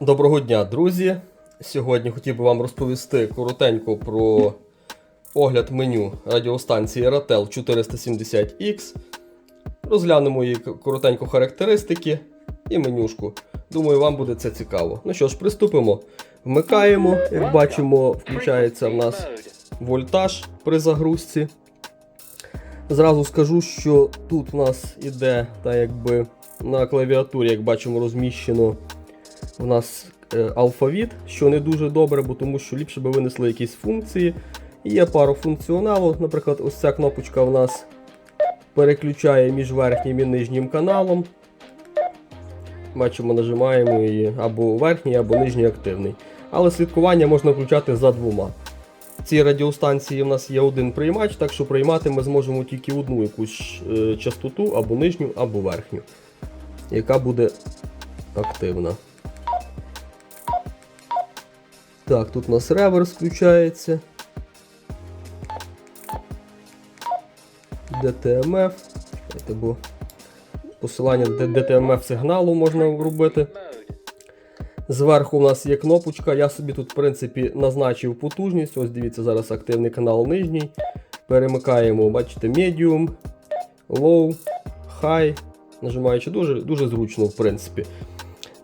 Доброго дня, друзі! Сьогодні хотів би вам розповісти коротенько про огляд меню радіостанції Ratel 470X. Розглянемо її коротенько характеристики і менюшку. Думаю, вам буде це цікаво. Ну що ж, приступимо. Вмикаємо, як бачимо, включається в нас вольтаж при загрузці. Зразу скажу, що тут у нас іде, так якби на клавіатурі, як бачимо, розміщено у нас е, алфавіт, що не дуже добре, бо тому що ліпше би винесли якісь функції. І Є пару функціоналу. Наприклад, ось ця кнопочка в нас переключає між верхнім і нижнім каналом. Бачимо, нажимаємо її або верхній, або нижній активний. Але слідкування можна включати за двома. В цій радіостанції в нас є один приймач, так що приймати ми зможемо тільки одну якусь е, частоту, або нижню, або верхню, яка буде активна. Так, тут у нас реверс включається. DTMF. Бо посилання DTMF сигналу можна робити. Зверху у нас є кнопочка. Я собі тут, в принципі, назначив потужність. Ось дивіться, зараз активний канал нижній. Перемикаємо, бачите, medium, low, high. Нажимаючи дуже, дуже зручно, в принципі.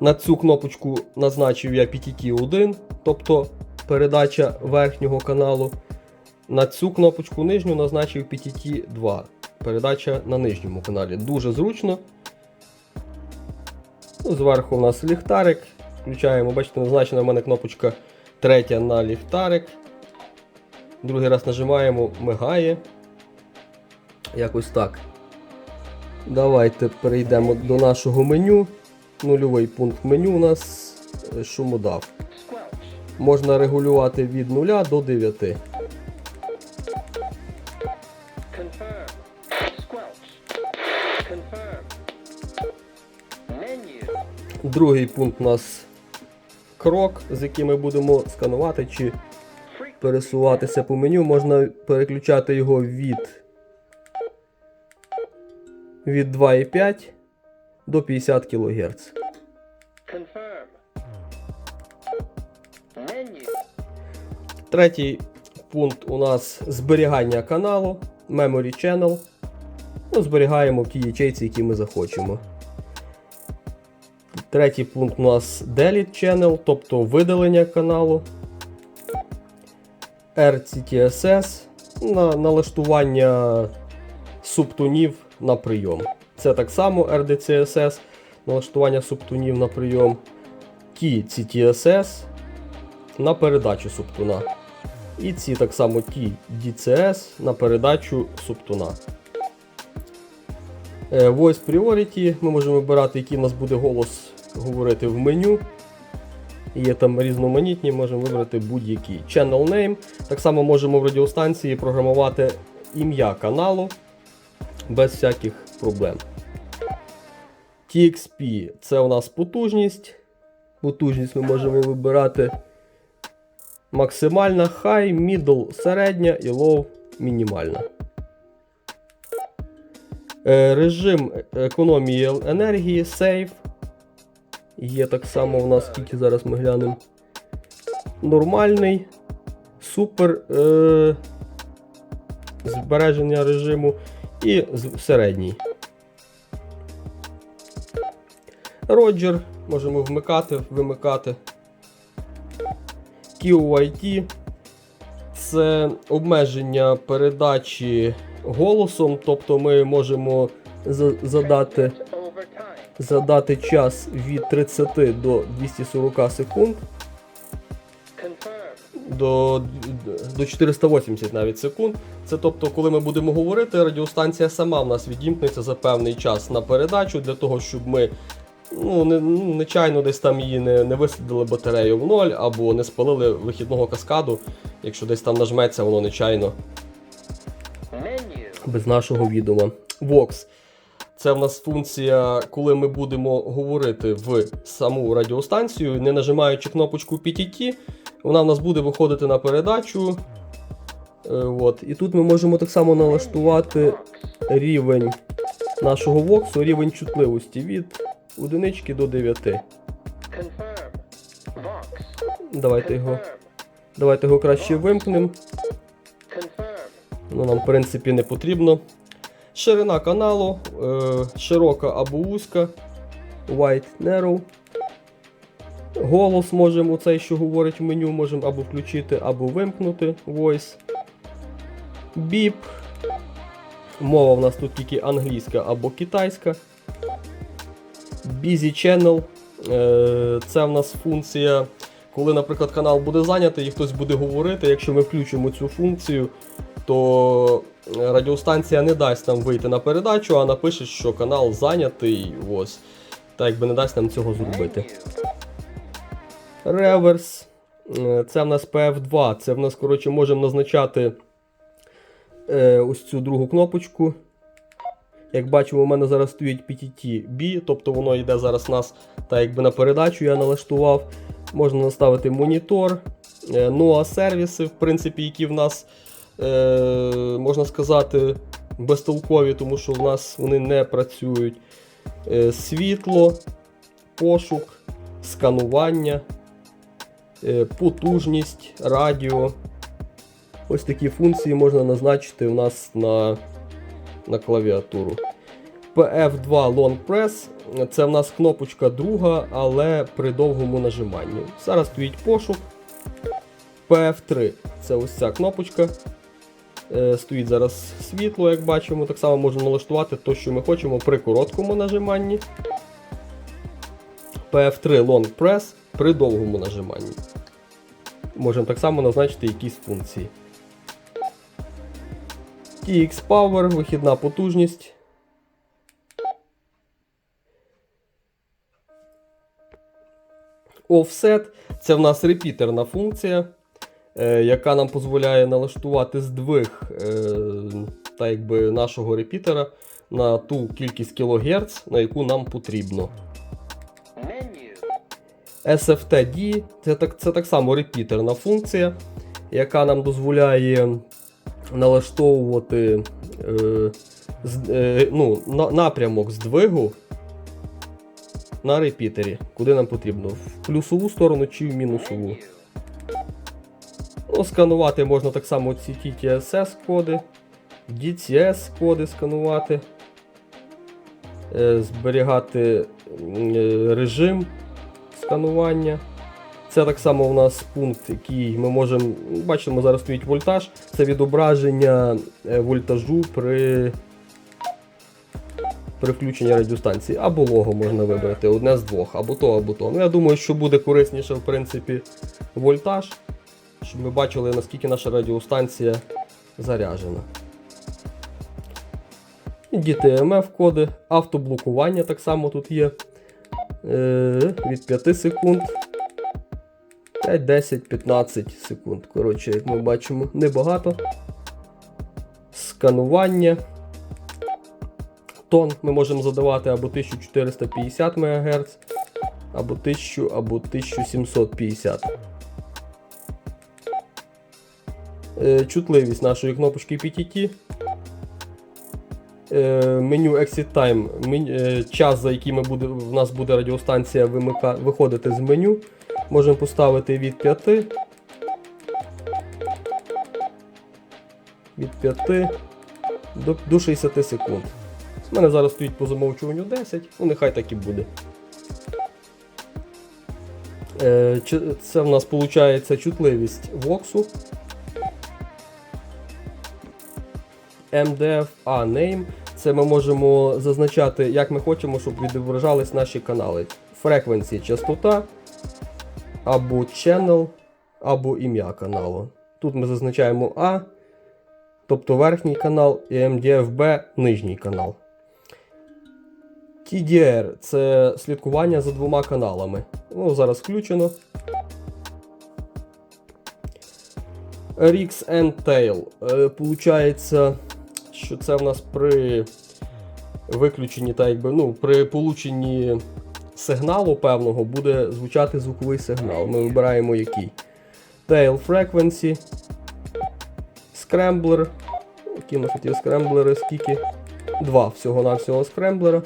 На цю кнопочку назначив я PTT1, тобто передача верхнього каналу. На цю кнопочку нижню назначив PTT2, передача на нижньому каналі. Дуже зручно. Ну, Зверху у нас ліхтарик. Включаємо, бачите, назначена в мене кнопочка третя на ліхтарик. Другий раз нажимаємо, мигає. Якось так. Давайте перейдемо до нашого меню. Нульовий пункт меню у нас е, шумодав. Можна регулювати від 0 до 9. Confirm. Squelch. Confirm. Menu. Другий пункт у нас крок, з яким ми будемо сканувати чи пересуватися по меню. Можна переключати його від, від 2,5 до 50 кГц. Третій пункт у нас зберігання каналу, Memory Channel. Ну, зберігаємо в тій ячейці, які ми захочемо. Третій пункт у нас Delete Channel, тобто видалення каналу. RCTSS на налаштування субтонів на прийом. Це так само RDCSS, налаштування субтонів на прийом. TCTSS на передачу субтона. І ці так само ті на передачу субтона. Е, Voice Priority ми можемо вибирати, який у нас буде голос говорити в меню. Є там різноманітні, можемо вибрати будь-який. Channel Name. Так само можемо в радіостанції програмувати ім'я каналу без всяких проблем. TXP це у нас потужність. Потужність ми можемо вибирати максимальна, high, middle, середня і low мінімальна. Е, режим економії енергії, save. Є так само у нас, скільки зараз ми глянемо. Нормальний, супер е, збереження режиму і середній. Роджер можемо вмикати, вимикати. QIT це обмеження передачі голосом, тобто ми можемо задати, задати час від 30 до 240 секунд до, до 480 навіть секунд. Це тобто, коли ми будемо говорити, радіостанція сама в нас відімкнеться за певний час на передачу для того, щоб ми ну, не, нечайно десь там її не, не висадили батарею в ноль або не спалили вихідного каскаду, якщо десь там нажметься воно нечайно без нашого відома. Vox. Це в нас функція, коли ми будемо говорити в саму радіостанцію, не нажимаючи кнопочку PTT, вона в нас буде виходити на передачу. Е, от. І тут ми можемо так само налаштувати рівень нашого воксу, рівень чутливості від 1 до 9. Давайте його, давайте його краще вимкнемо. Воно нам, в принципі, не потрібно. Ширина каналу, е, широка або вузька. White narrow. Голос можемо цей, що говорить в меню, можемо або включити, або вимкнути voice. Біп. Мова в нас тут тільки англійська або китайська. Busy Channel. Е, Це в нас функція, коли, наприклад, канал буде зайнятий і хтось буде говорити. Якщо ми включимо цю функцію, то радіостанція не дасть нам вийти на передачу, а напише, що канал зайнятий. Ось. Та якби не дасть нам цього зробити. Реверс. Це в нас PF2. Це в нас, коротше, можемо назначати е, ось цю другу кнопочку. Як бачимо, у мене зараз стоїть PTT B, тобто воно йде зараз нас так якби на передачу я налаштував. Можна наставити монітор, е, ну а сервіси, в принципі, які в нас, е, можна сказати, безтолкові, тому що в нас вони не працюють. Е, світло, пошук, сканування, потужність, радіо. Ось такі функції можна назначити у нас на, на клавіатуру. PF2 Long Press це в нас кнопочка друга, але при довгому нажиманні. Зараз стоїть пошук. PF3 це ось ця кнопочка. Е, Стоїть зараз світло, як бачимо. Так само можна налаштувати те, що ми хочемо при короткому нажиманні. PF3 Long Press при довгому нажиманні. Можемо так само назначити якісь функції. TX Power, вихідна потужність. Offset це в нас репітерна функція, е, яка нам дозволяє налаштувати здвиг е, та якби нашого репітера на ту кількість кілогерц, на яку нам потрібно. SFTD це так, це так само репітерна функція, яка нам дозволяє налаштовувати е, з- е, ну, на, напрямок здвигу на репітері, куди нам потрібно, в плюсову сторону чи в мінусову. Ну, сканувати можна так само ці TTSS коди, DTS коди сканувати, е, зберігати е, режим сканування. Це так само у нас пункт, який ми можемо. Бачимо, зараз стоїть вольтаж. Це відображення е, вольтажу при, при включенні радіостанції. Або лого можна вибрати, одне з двох, або то, або то. Ну, я думаю, що буде корисніше, в принципі, вольтаж щоб ми бачили, наскільки наша радіостанція заряджена. DTMF коди, автоблокування так само тут є. Е, від 5 секунд. 5, 10, 15 секунд. Коротше, як ми бачимо, небагато. Сканування. Тон ми можемо задавати або 1450 МГц, або 1000, або 1750. Е, чутливість нашої кнопочки PTT. Е, меню Exit Time, е, час, за який ми буде, в нас буде радіостанція виходити з меню. Можемо поставити від 5. Від 5 до, до 60 секунд. У мене зараз стоїть по замовчуванню 10, ну нехай так і буде. Е, це в нас виходить чутливість воксу. MDF A name. Це ми можемо зазначати, як ми хочемо, щоб відображались наші канали. Frequency частота, або channel, або ім'я каналу. Тут ми зазначаємо A, тобто верхній канал, і MDFB нижній канал. TDR це слідкування за двома каналами. Ну, зараз включено. Rix and Tail. Е, Получається, що це в нас при виключенні, та якби, ну, при полученні сигналу певного буде звучати звуковий сигнал. Ми вибираємо який. Tail Frequency. Scrambler. Які тут є скремблери, скільки? Два всього-навсього скремблера.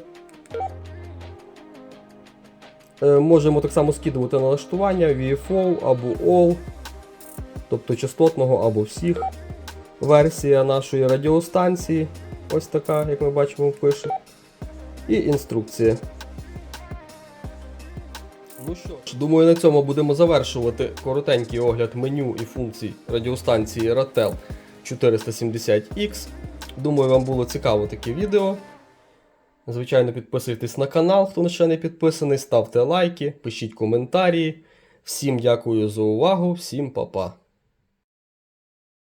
Е, Можемо так само скидувати налаштування VFO або All, тобто частотного або всіх. Версія нашої радіостанції. Ось така, як ми бачимо, пише. І інструкція. Що думаю, на цьому будемо завершувати коротенький огляд меню і функцій радіостанції Ratel 470X. Думаю, вам було цікаво таке відео. Звичайно, підписуйтесь на канал, хто ще не підписаний, ставте лайки, пишіть коментарі. Всім дякую за увагу, всім па-па.